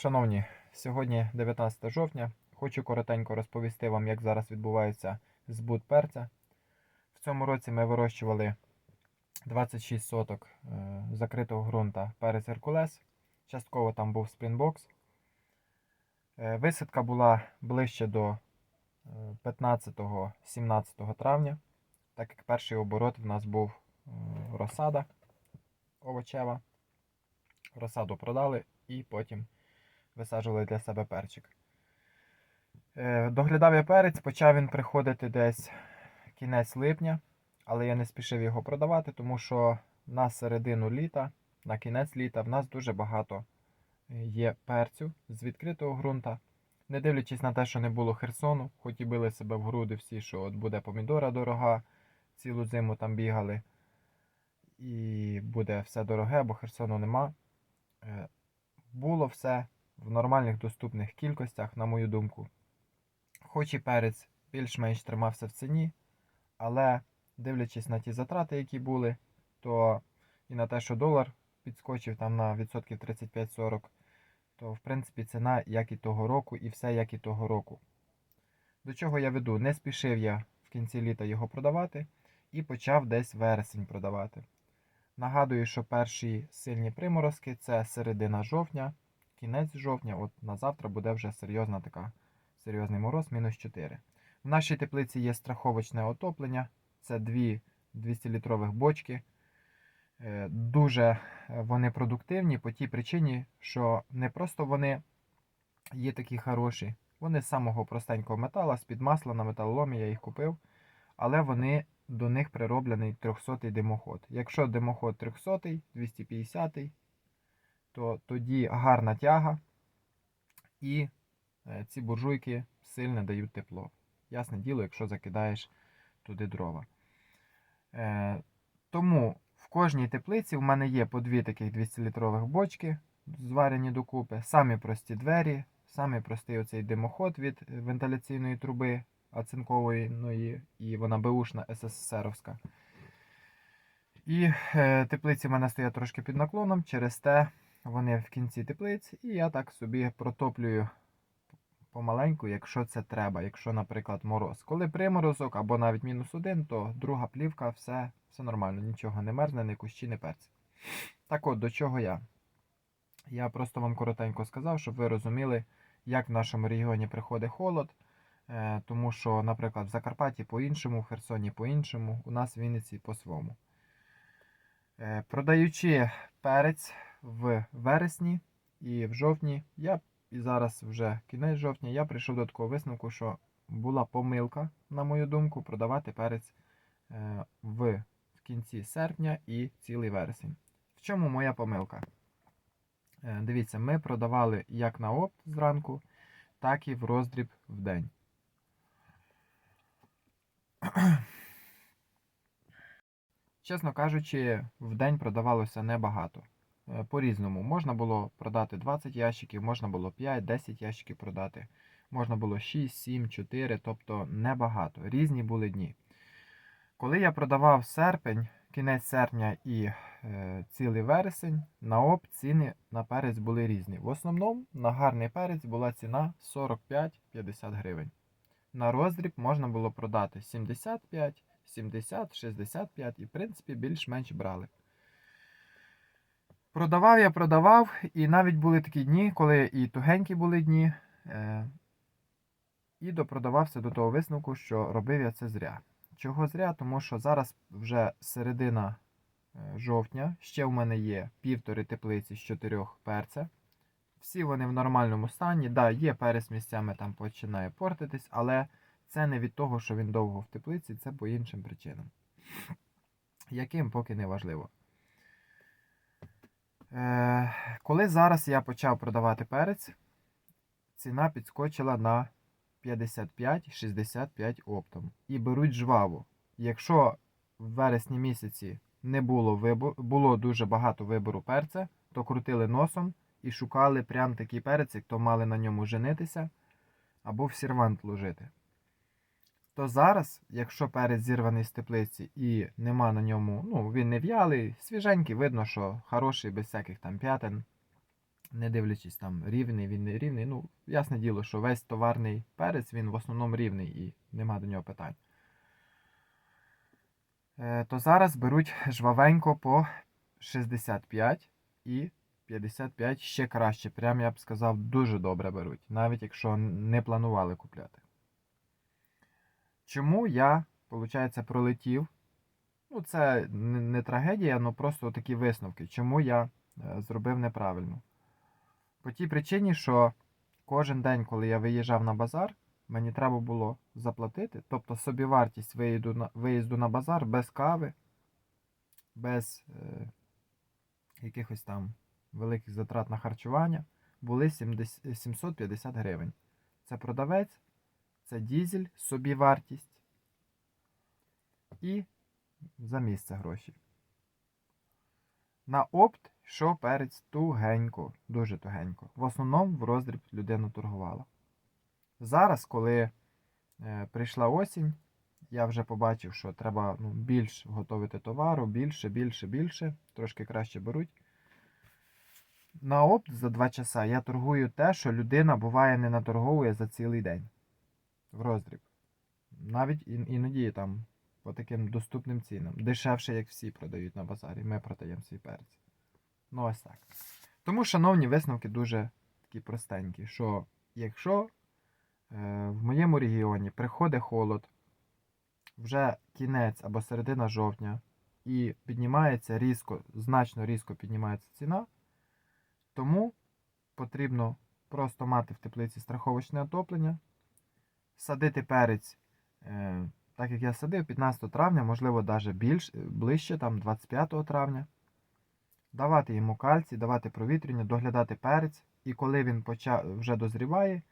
Шановні, сьогодні 19 жовтня. Хочу коротенько розповісти вам, як зараз відбувається збут перця. В цьому році ми вирощували 26 соток е, закритого ґрунта перець Геркулес. Частково там був спрінбокс. Е, Висадка була ближче до е, 15-17 травня, так як перший оборот в нас був е, розсада овочева. Розсаду продали і потім висаджували для себе перчик. Е, Доглядав я перець, почав він приходити десь кінець липня, але я не спішив його продавати, тому що на середину літа, на кінець літа, в нас дуже багато є перцю з відкритого ґрунта. Не дивлячись на те, що не було Херсону, хоч і били себе в груди всі, що от буде помідора дорога, цілу зиму там бігали, і буде все дороге, бо Херсону нема. Е, Було все в нормальних доступних кількостях, на мою думку. Хоч і перець більш-менш тримався в ціні, але дивлячись на ті затрати, які були, то і на те, що долар підскочив там на відсотків 35-40, то в принципі ціна як і того року, і все як і того року. До чого я веду? Не спішив я в кінці літа його продавати і почав десь вересень продавати. Нагадую, що перші сильні приморозки це середина жовтня, кінець жовтня. От на завтра буде вже серйозна така, серйозний мороз, мінус 4. В нашій теплиці є страховочне отоплення. Це дві 200-літрових бочки. Е, Дуже е, вони продуктивні по тій причині, що не просто вони є такі хороші, вони з самого простенького метала, з-під масла на металоломі я їх купив, але вони до них прироблений 300-й димоход. Якщо димоход 300-й, 250-й, то тоді гарна тяга і е, ці буржуйки сильно дають тепло. Ясне діло, якщо закидаєш туди дрова. Е, тому в кожній теплиці в мене є по дві таких 200-літрових бочки, зварені докупи, самі прості двері, самий простий оцей димоход від вентиляційної труби оцинкової, ну, і, вона беушна СССРовська. І е, теплиці в мене стоять трошки під наклоном, через те вони в кінці теплиць, і я так собі протоплюю помаленьку, якщо це треба, якщо, наприклад, мороз. Коли приморозок або навіть мінус один, то друга плівка, все, все нормально, нічого не мерзне, ні кущі, ні перці. Так от, до чого я? Я просто вам коротенько сказав, щоб ви розуміли, як в нашому регіоні приходить холод. Е, Тому що, наприклад, в Закарпатті по-іншому, в Херсоні по-іншому, у нас в Вінниці по-своєму. Е, Продаючи перець в вересні і в жовтні, я і зараз вже кінець жовтня, я прийшов до такого висновку, що була помилка, на мою думку, продавати перець е, в кінці серпня і цілий вересень. В чому моя помилка? Е, Дивіться, ми продавали як на опт зранку, так і в роздріб в день. Чесно кажучи, в день продавалося небагато. Е, По-різному. Можна було продати 20 ящиків, можна було 5-10 ящиків продати, можна було 6, 7, 4, тобто небагато. Різні були дні. Коли я продавав серпень, кінець серпня і е, цілий вересень, на оп ціни на перець були різні. В основному на гарний перець була ціна 45-50 гривень. На роздріб можна було продати 75, 70, 65 і, в принципі, більш-менш брали. Продавав я, продавав, і навіть були такі дні, коли і тугенькі були дні, е, і допродавався до того висновку, що робив я це зря. Чого зря? Тому що зараз вже середина е, жовтня, ще в мене є півтори теплиці з чотирьох перця. Всі вони в нормальному стані. Да, є перець місцями там починає портитись, але це не від того, що він довго в теплиці, це по іншим причинам. Яким поки не важливо. Е, коли зараз я почав продавати перець, ціна підскочила на 55-65 оптом. І беруть жваво. Якщо в вересні місяці не було вибору, було дуже багато вибору перця, то крутили носом і шукали прям такий перець, як то мали на ньому женитися або в сервант ложити. То зараз, якщо перець зірваний з теплиці і нема на ньому, ну він не в'ялий, свіженький, видно, що хороший, без всяких там п'ятин, не дивлячись там рівний, він не рівний. Ну, ясне діло, що весь товарний перець він в основному рівний і нема до нього питань. Е, то зараз беруть жвавенько по 65 і 55 ще краще. Прям я б сказав, дуже добре беруть, навіть якщо не планували купляти. Чому я, виходить, пролетів? Ну, це не, трагедія, але просто такі висновки. Чому я е, зробив неправильно? По тій причині, що кожен день, коли я виїжджав на базар, мені треба було заплатити, тобто собівартість виїзду на, виїзду на базар без кави, без е, якихось там великих затрат на харчування, були 70, 750 гривень. Це продавець, це дізель, собівартість і за місце гроші. На опт йшов перець тугенько, дуже тугенько. В основному в роздріб людина торгувала. Зараз, коли е, прийшла осінь, я вже побачив, що треба ну, більш готувати товару, більше, більше, більше, трошки краще беруть. На опт за 2 часа я торгую те, що людина буває не наторговує за цілий день в роздріб. Навіть іноді там по таким доступним цінам. Дешевше, як всі продають на базарі. Ми продаємо свій перець. Ну, ось так. Тому, шановні, висновки дуже такі простенькі, що якщо е, в моєму регіоні приходить холод, вже кінець або середина жовтня, і піднімається різко, значно різко піднімається ціна, тому потрібно просто мати в теплиці страховочне отоплення, садити перець, е, так як я садив 15 травня, можливо, навіть більш, ближче, там 25 травня. Давати йому кальцій, давати провітрювання, доглядати перець, і коли він поча... вже дозріває,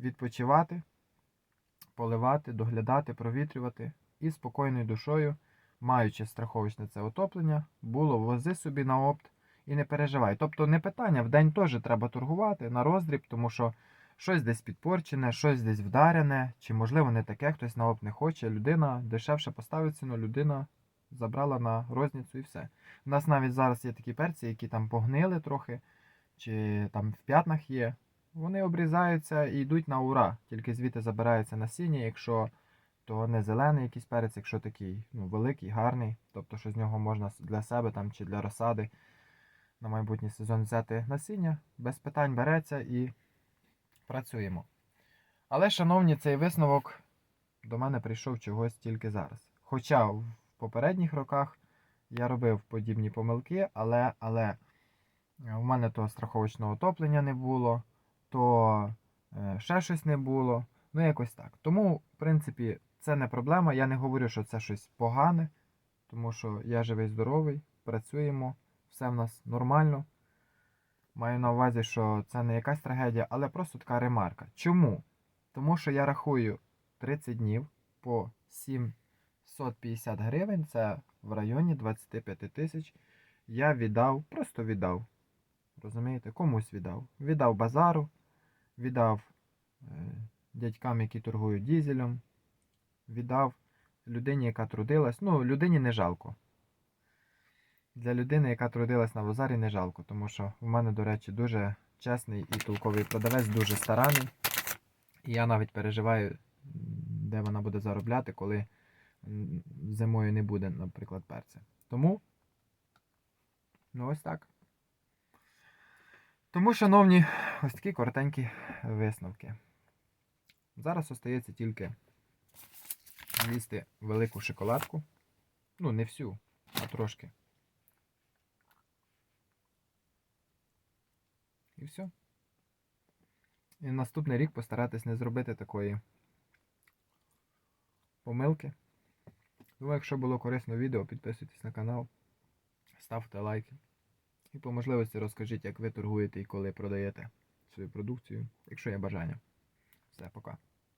відпочивати, поливати, доглядати, провітрювати і спокійною душою, маючи страховочне це отоплення, було вози собі на опт і не переживай. Тобто не питання, в день теж треба торгувати на роздріб, тому що щось десь підпорчене, щось десь вдарене, чи можливо не таке, хтось на опт не хоче. Людина дешевше поставить ціну, людина забрала на розницю і все. У нас навіть зараз є такі перці, які там погнили трохи, чи там в п'ятнах є. Вони обрізаються і йдуть на ура. Тільки звідти забирається насіння, якщо то не зелений якийсь перець, якщо такий ну, великий, гарний, тобто що з нього можна для себе там, чи для розсади на майбутній сезон взяти насіння, без питань береться і працюємо. Але, шановні, цей висновок до мене прийшов чогось тільки зараз. Хоча в попередніх роках я робив подібні помилки, але, але в мене то страховочного отоплення не було, то е, ще щось не було. Ну, якось так. Тому, в принципі, це не проблема. Я не говорю, що це щось погане, тому що я живий, здоровий, працюємо, все в нас нормально. Маю на увазі, що це не якась трагедія, але просто така ремарка. Чому? Тому що я рахую 30 днів по 750 гривень, це в районі 25 тисяч. Я віддав, просто віддав. Розумієте, комусь віддав. Віддав базару, віддав е, дядькам, які торгують дізелем, віддав людині, яка трудилась. Ну, людині не жалко. Для людини, яка трудилась на базарі, не жалко, тому що в мене, до речі, дуже чесний і толковий продавець, дуже старанний. І я навіть переживаю, де вона буде заробляти, коли зимою не буде, наприклад, перця. Тому, ну ось так. Тому, шановні, ось такі коротенькі висновки. Зараз остається тільки з'їсти велику шоколадку. Ну, не всю, а трошки. І все. І наступний рік постаратись не зробити такої помилки. Думаю, якщо було корисне відео, підписуйтесь на канал, ставте лайки. І по можливості розкажіть, як ви торгуєте і коли продаєте свою продукцію, якщо є бажання. Все, пока.